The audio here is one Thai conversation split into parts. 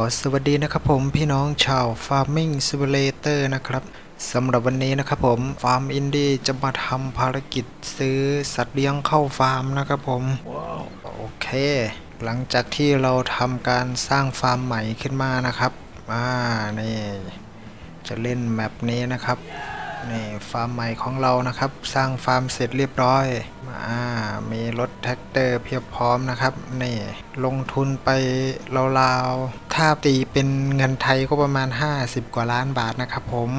อสวัสดีนะครับผมพี่น้องชาว Farming Simulator นะครับสำหรับวันนี้นะครับผมฟาร์มอินดี้จะมาทำภารกิจซื้อสัตว์เลี้ยงเข้าฟาร์มนะครับผมโอเค หลังจากที่เราทำการสร้างฟาร์มใหม่ขึ้นมานะครับอ่านี่จะเล่นแมปนี้นะครับ นี่ฟาร์มใหม่ของเรานะครับ สร้างฟาร์มเสร็จเรียบร้อยอ่ามีรถแท็กเตอร์เพียบพร้อมนะครับ นี่ลงทุนไปราวๆ ถ้าตีเป็นเงินไทยก็ประมาณ 50 กว่าล้านบาทนะครับผม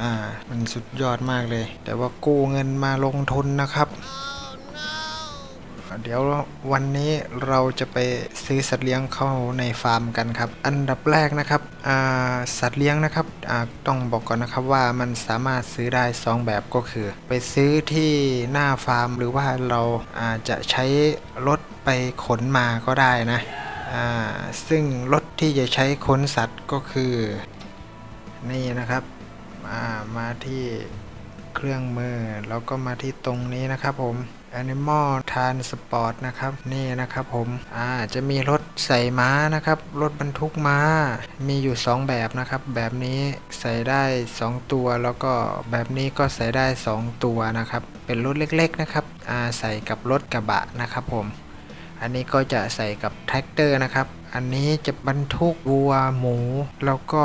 อ่ามันสุดยอดมากเลย แต่ว่ากู้เงินมาลงทุนนะครับ เดี๋ยววันนี้เราจะไปซื้อสัตว์เลี้ยงเข้าในฟาร์มกันครับ อันดับแรกนะครับสัตว์เลี้ยงนะครับต้องบอกก่อนนะครับว่ามันสามารถซื้อได้ 2 แบบก็คือ ไปซื้อที่หน้าฟาร์ม หรือว่าเราาจะใช้รถไปขนมาก็ได้นะซึ่งรถที่จะใช้ขนสัตว์ก็คือ นี่นะครับมาที่เครื่องมือแล้วก็มาที่ตรงนี้นะครับผม Animal Transport นะครับ นี่นะครับผมอ่าจะมีรถใส่ม้านะครับ รถบรรทุกม้า มีอยู่ 2 แบบนะครับ แบบนี้ใส่ได้ 2 ตัว แล้วก็แบบนี้ก็ใส่ได้ 2 ตัวนะครับ เป็นรถเล็กๆนะครับอ่าใส่กับรถกระบะนะครับผม อันนี้ก็จะใส่กับแท็กเตอร์นะครับ อันนี้จะบรรทุกวัวหมู แล้วก็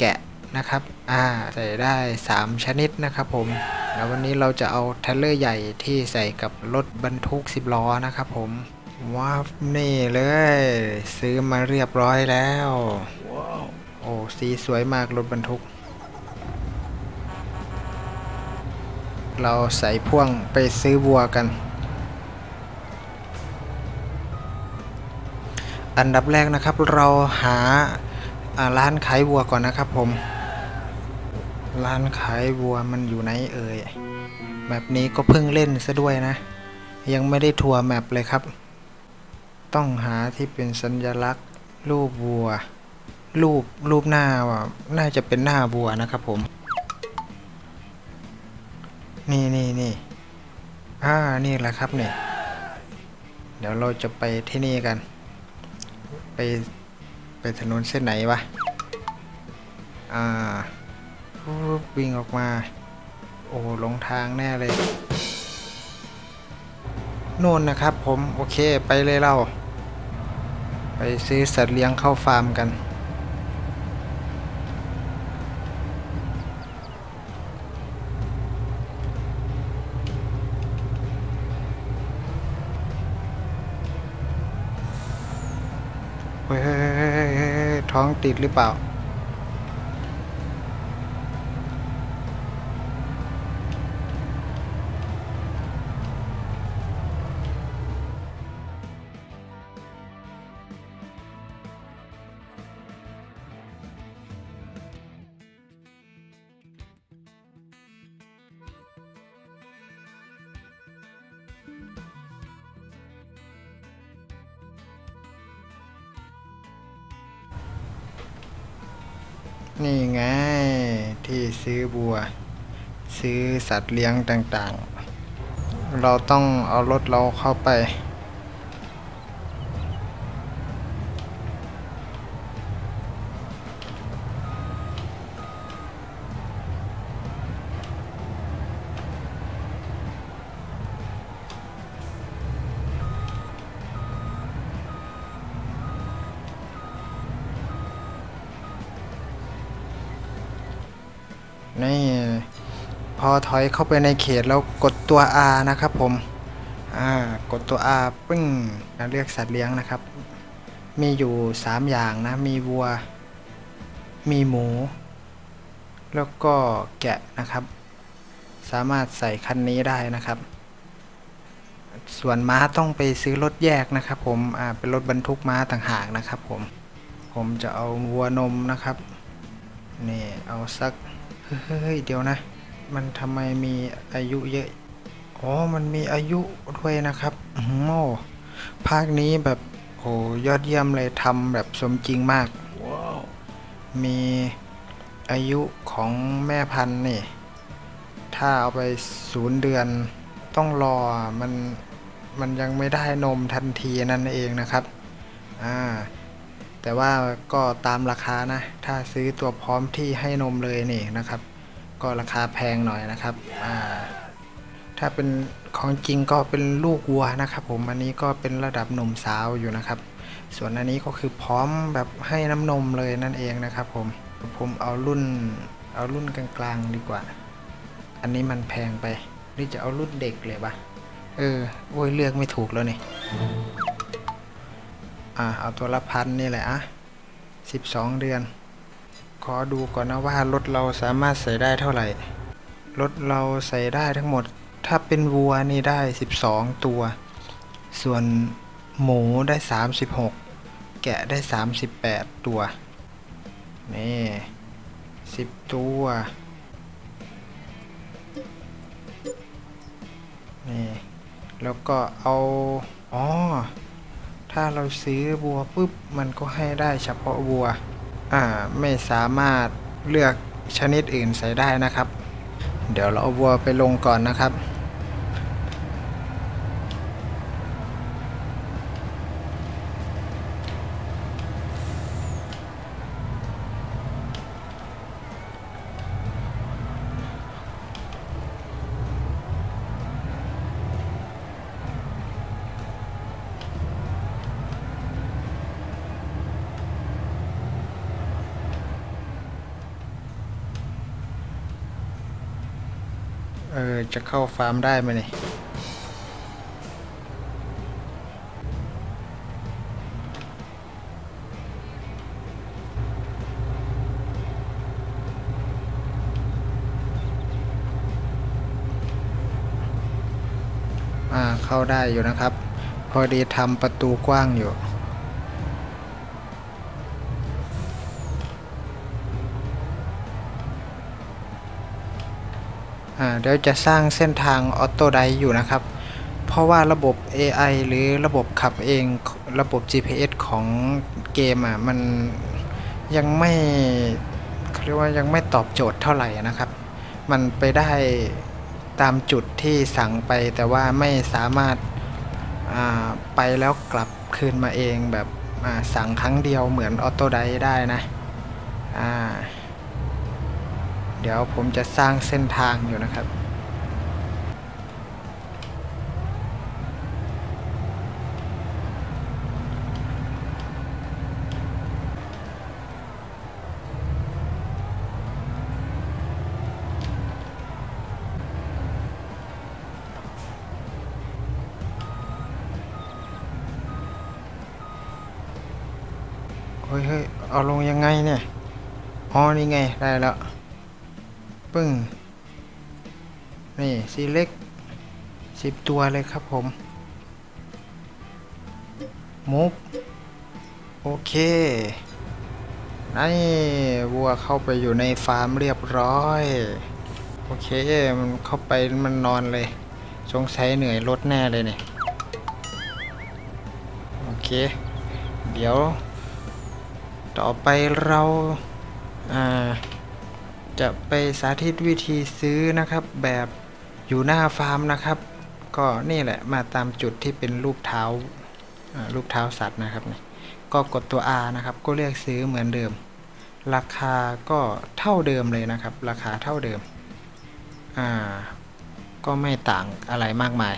แกะ นะครับ อ่า ใส่ได้ 3 ชนิดนะครับผม แล้ววันนี้เราจะเอาเทรลเลอร์ใหญ่ที่ใส่กับรถบรรทุก 10 ล้อนะครับผม ว้าว นี่เลย ซื้อมาเรียบร้อยแล้ว โอ้ สีสวยมากรถบรรทุก เราใส่พ่วงไปซื้อวัวกันอันดับแรกนะครับเราหาอ่าร้านขายวัวก่อนนะครับผม ร้านขายวัวมันอยู่ไหนเอ่ยแบบนี้ก็เพิ่งเล่นซะด้วยนะ ยังไม่ได้ทัวร์แมปเลยครับ ต้องหาที่เป็นสัญลักษณ์ รูปวัว รูปรูปหน้าว่ะน่าจะเป็นหน้าวัวนะครับผม นี่นี่นี่อ่านี่แหละครับเนี่ยเดี๋ยวเราจะไปที่นี่กัน ไปไปถนนเส้นไหนวะ อ่า วิ่งออกมา โอ้หลงทางแน่เลยโน่นนะครับผม โอเคไปเลยเรา ไปซื้อสัตว์เลี้ยงเข้าฟาร์มกันเฮ้ยเฮ้ยเฮ้ยเฮ้ยเฮ้ยท้องติดหรือเปล่า นี่ไง ที่ซื้อบัว ซื้อสัตว์เลี้ยงต่างๆ เราต้องเอารถเราเข้าไป ถอยเข้าไปในเขตแล้วกดตัว R นะครับผมอ่ากดตัว R ปึ้งอ่าเลือกสัตว์เลี้ยงนะครับ มีอยู่ 3 อย่างนะ มีวัว มีหมู แล้วก็แกะนะครับ สามารถใส่คันนี้ได้นะครับ ส่วนม้าต้องไปซื้อรถแยกนะครับ ผมอ่าเป็นรถบรรทุกม้าต่างหากนะครับ ผม ผมจะเอาวัวนมนะครับนี่เอาสักเฮ้ยเดี๋ยวนะ มันทำไมมีอายุเยอะ อ๋อ มันมีอายุด้วยนะครับหือโอ้ภาคนี้แบบโอ้ยอดเยี่ยมเลยทำแบบสมจริงมากมีอายุของแม่พันธุ์นี่ ถ้าเอาไปศูนย์เดือนต้องรอมันมันยังไม่ได้นมทันทีนั่นเองนะครับอ่าแต่ว่าก็ตามราคานะ ถ้าซื้อตัวพร้อมที่ให้นมเลยนี่นะครับ ก็ราคาแพงหน่อยนะครับอ่าถ้าเป็นของจริงก็เป็นลูกวัวนะครับผมอันนี้ก็เป็นระดับหนุ่มสาวอยู่นะครับ ส่วนอันนี้ก็คือพร้อมแบบให้น้ำนมเลยนั่นเองนะครับผมผมเอารุ่นเอารุ่นกลางๆดีกว่า อันนี้มันแพงไปหรือจะเอารุ่นเด็กเลยปะเออโอ้ยเลือกไม่ถูกแล้วนี่อ่าเอาตัวละพันนี่แหละอะสิบสองเดือน ขอดูก่อนนะว่ารถเราสามารถใส่ได้เท่าไหร่ รถเราใส่ได้ทั้งหมด ถ้าเป็นวัวนี่ได้ 12 ตัว ส่วนหมูได้ 36 แกะได้ 38 ตัว นี่10ตัว นี่ แล้วก็เอา อ๋อ ถ้าเราซื้อวัวปุ๊บ มันก็ให้ได้เฉพาะวัว ไม่สามารถเลือกชนิดอื่นใส่ได้นะครับ เดี๋ยวเราเอาวัวไปลงก่อนนะครับ จะเข้าฟาร์มได้ไหมเนี่ยอ่าเข้าได้อยู่นะครับ พอดีทำประตูกว้างอยู่ เดี๋ยวจะสร้างเส้นทางออโต้ไดอยู่นะครับ เพราะว่าระบบ AI หรือระบบขับเองระบบ GPS ของเกมอะมันยังไม่เรียกว่ายังไม่ตอบโจทย์เท่าไหร่นะครับ มันไปได้ตามจุดที่สั่งไปแต่ว่าไม่สามารถไปแล้วกลับคืนมาเองแบบสั่งครั้งเดียวเหมือนออโต้ไดได้นะอ่า เดี๋ยวผมจะสร้างเส้นทางอยู่นะครับ เฮ้ยเฮ้ยเอาลงยังไงเนี่ย อ๋อ นี่ไง ได้แล้ว ปึ้ง นี่สีเล็กสิบตัวเลยครับผมมุกโอเคนี่วัวเข้าไปอยู่ในฟาร์มเรียบร้อย โอเค มันเข้าไปมันนอนเลย สงสัยเหนื่อยรถแน่เลยเนี่ย โอเค เดี๋ยว ต่อไปเรา อ่า จะไปสาธิตวิธีซื้อนะครับแบบอยู่หน้าฟาร์มนะครับ ก็นี่แหละมาตามจุดที่เป็นรูปเท้ารูปเท้าสัตว์นะครับนี่ก็กดตัว R นะครับ ก็เรียกซื้อเหมือนเดิม ราคาก็เท่าเดิมเลยนะครับ ราคาเท่าเดิมอ่าก็ไม่ต่างอะไรมากมาย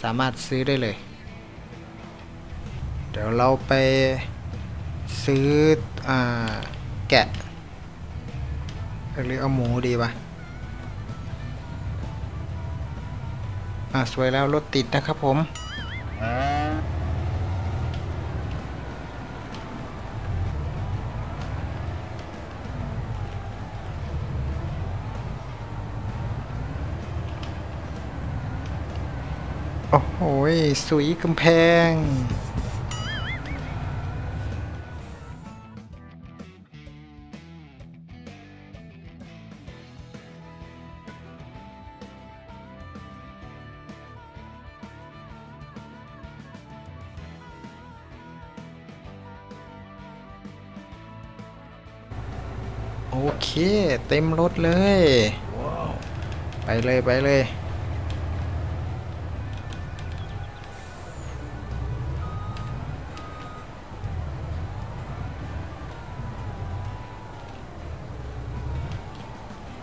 สามารถซื้อได้เลย เดี๋ยวเราไปซื้ออ่าแกะ หรือเอาหมูดีวะอะสวยแล้วรถติดนะครับผม โอ้โหสุยกำแพง โอเค เต็มรถเลย ไปเลยไปเลย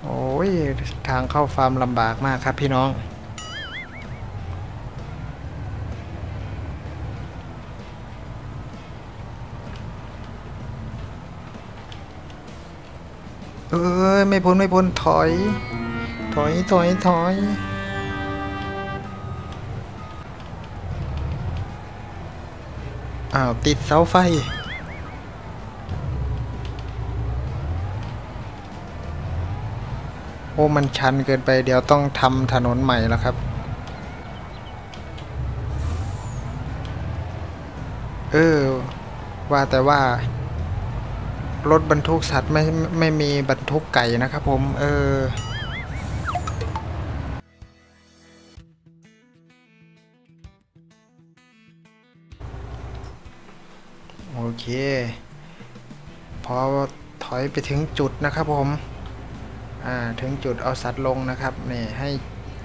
โอ้ย ทางเข้าฟาร์มลำบากมากครับพี่น้อง เอ้ยไม่พ้นไม่พ้นถอย ถอยถอยถอยอ้าวติดเสาไฟโอ้ มันชันเกินไป เดี๋ยวต้องทำถนนใหม่แล้วครับ เออ ว่าแต่ว่า รถบรรทุกสัตว์ไม่ไม่มีบรรทุกไก่นะครับผม เออโอเค พอถอยไปถึงจุดนะครับผม อ่า ถึงจุดเอาสัตว์ลงนะครับ นี่ให้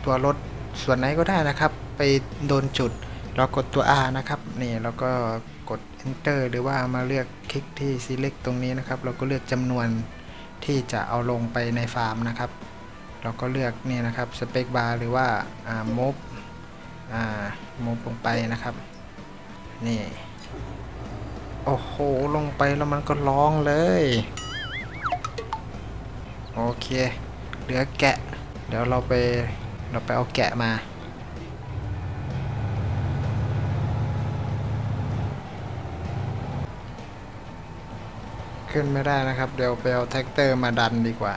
ตัวรถส่วนไหนก็ได้นะครับ ไปโดนจุด เรากดตัว R นะครับ นี่แล้วก็กด Enter หรือว่ามาเลือกคลิกที่ Select ตรงนี้นะครับ เราก็เลือกจำนวนที่จะเอาลงไปในฟาร์มนะครับ เราก็เลือกนี่นะครับ Spec Bar หรือว่า Move Move ลงไปนะครับ นี่ โอ้โห ลงไปแล้วมันก็ร้องเลย โอเค เหลือแกะ เดี๋ยวเราไปเราไปเอาแกะมา ขึ้นไม่ได้นะครับ เดี๋ยวไปเอาแท็กเตอร์มาดันดีกว่า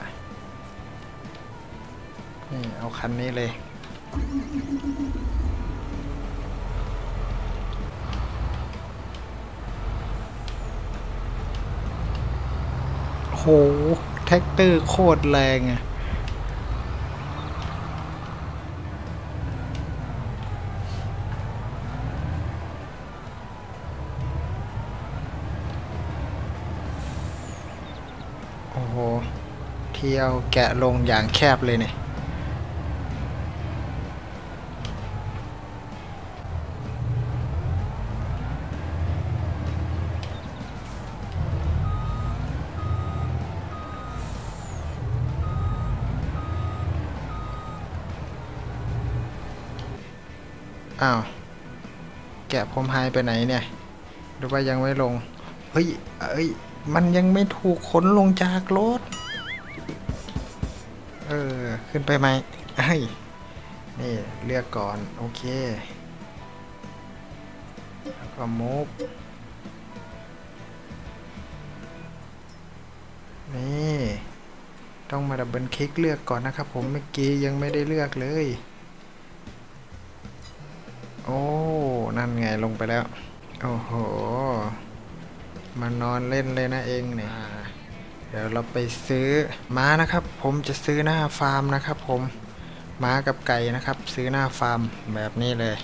นี่ เอาคันนี้เลยโหแท็กเตอร์โคตรแรงอะ โอ้โห เที่ยวแกะลงอย่างแคบเลยเนี่ยอ้าว แกะผมหายไปไหนเนี่ย หรือว่ายังไม่ลง เฮ้ย เอ้ย มันยังไม่ถูกขนลงจากรถ เออ ขึ้นไปไหมเอ้นี่ เลือกก่อน โอเค แล้วก็มูฟนี่ ต้องมาดับเบิลคลิกเลือกก่อนนะครับผมเมื่อกี้ยังไม่ได้เลือกเลย โอ้ นั่นไงลงไปแล้ว โอ้โห มานอนเล่นเลยนะเองเนี่ยอ่าเดี๋ยวเราไปซื้อม้านะครับ ผมจะซื้อหน้าฟาร์มนะครับ ผมม้ากับไก่นะครับ ซื้อหน้าฟาร์มแบบนี้เลย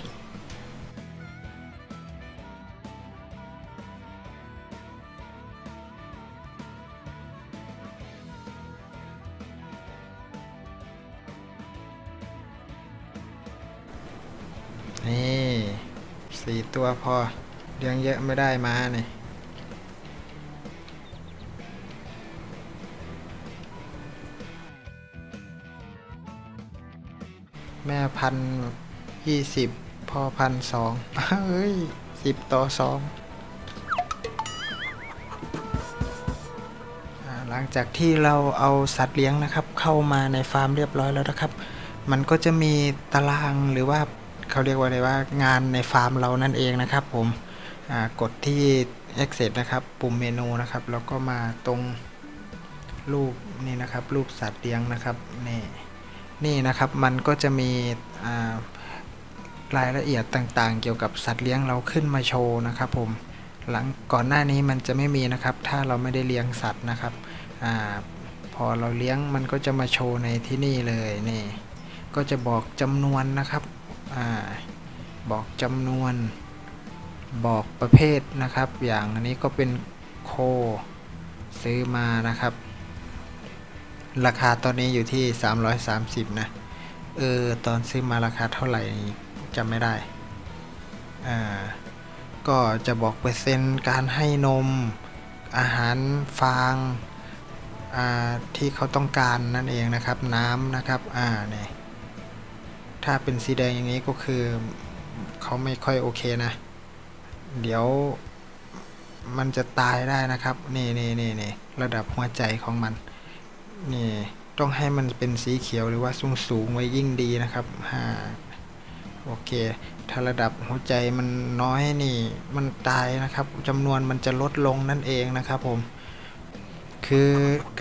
นี่สี่ตัวพอเลี้ยงเยอะไม่ได้มาเนี่ย แม่พันยี่สิบพ่อพันสองเฮ้ยสิบต่อสองหลังจากที่เราเอาสัตว์เลี้ยงนะครับ เข้ามาในฟาร์มเรียบร้อยแล้วนะครับ มันก็จะมีตารางหรือว่าเขาเรียกว่าอะไรว่างานในฟาร์มเรานั่นเองนะครับ ผมกดที่ Exit นะครับ ปุ่มเมนูนะครับ แล้วก็มาตรงรูปนี่นะครับ รูปสัตว์เลี้ยงนะครับนี่ นี่นะครับมันก็จะมีรายละเอียดต่างๆ เกี่ยวกับสัตว์เลี้ยงเราขึ้นมาโชว์นะครับผมหลังก่อนหน้านี้มันจะไม่มีนะครับ ถ้าเราไม่ได้เลี้ยงสัตว์นะครับอพอเราเลี้ยงมันก็จะมาโชว์ในที่นี่เลยนี่ก็จะบอกจำนวนนะครับอบอกจำนวน บอกประเภทนะครับ อย่างอันนี้ก็เป็นโค ซื้อมานะครับ ราคาตอนนี้อยู่ที่ 330 นะ เออ ตอนซื้อมาราคาเท่าไหร่จำไม่ได้ อ่า ก็จะบอกเปอร์เซ็นต์การให้นม อาหารฟาง อ่า ที่เขาต้องการนั่นเองนะครับ น้ำนะครับ อ่า เนี่ย ถ้าเป็นสีแดงอย่างนี้ก็คือเขาไม่ค่อยโอเคนะ เดี๋ยวมันจะตายได้นะครับ นี่นี่นี่นี่ระดับหัวใจของมัน นี่ต้องให้มันเป็นสีเขียวหรือว่าสูงสูงไว้ยิ่งดีนะครับฮ่าโอเค ถ้าระดับหัวใจมันน้อยนี่ มันตายนะครับจำนวนมันจะลดลงนั่นเองนะครับผม คือ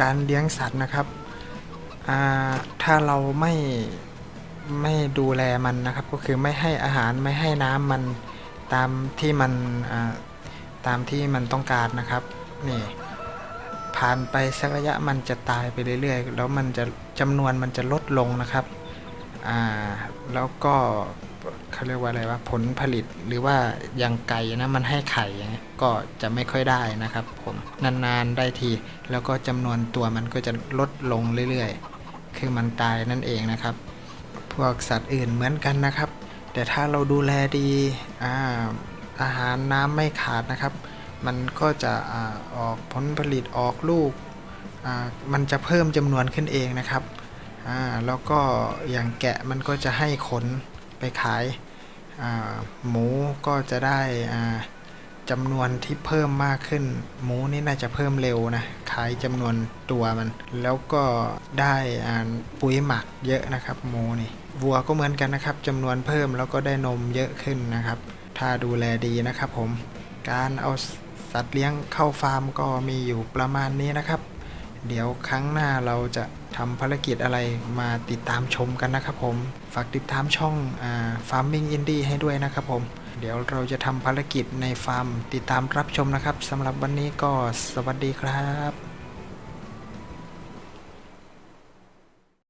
การเลี้ยงสัตว์นะครับ ถ้าเราไม่ไม่ดูแลมันนะครับ ก็คือไม่ให้อาหารไม่ให้น้ำมันตามที่มันตามที่มันต้องการนะครับนี่ ผ่านไปสักระยะมันจะตายไปเรื่อยๆ แล้วมันจะจำนวนมันจะลดลงนะครับ อ่า แล้วก็เขาเรียกว่าอะไรว่าผลผลิตหรือว่าอย่างไก่นะมันให้ไข่ก็จะไม่ค่อยได้นะครับ ผมนานๆได้ทีแล้วก็จำนวนตัวมันก็จะลดลงเรื่อยๆ คือมันตายนั่นเองนะครับ พวกสัตว์อื่นเหมือนกันนะครับ แต่ถ้าเราดูแลดีอาอาหารน้ำไม่ขาดนะครับ มันก็จะอออกผลผลิตออกลูก มันจะเพิ่มจำนวนขึ้นเองนะครับ แล้วก็อย่างแกะมันก็จะให้ขนไปขายาหมูก็จะได้จำนวนที่เพิ่มมากขึ้น หมูนี่น่าจะเพิ่มเร็วนะขายจำนวนตัวมัน แล้วก็ได้ปุ๋ยหมักเยอะนะครับหมูนี่วัวก็เหมือนกันนะครับจำนวนเพิ่มแล้วก็ได้นมเยอะขึ้นนะครับ ถ้าดูแลดีนะครับผมการเอา สัตว์เลี้ยงเข้าฟาร์มก็มีอยู่ประมาณนี้นะครับ เดี๋ยวครั้งหน้าเราจะทำภารกิจอะไรมาติดตามชมกันนะครับผม ฝากติดตามช่องอ Farming Indie ให้ด้วยนะครับผม เดี๋ยวเราจะทำภารกิจในฟาร์มติดตามรับชมนะครับสำหรับวันนี้ก็สวัสดีครับ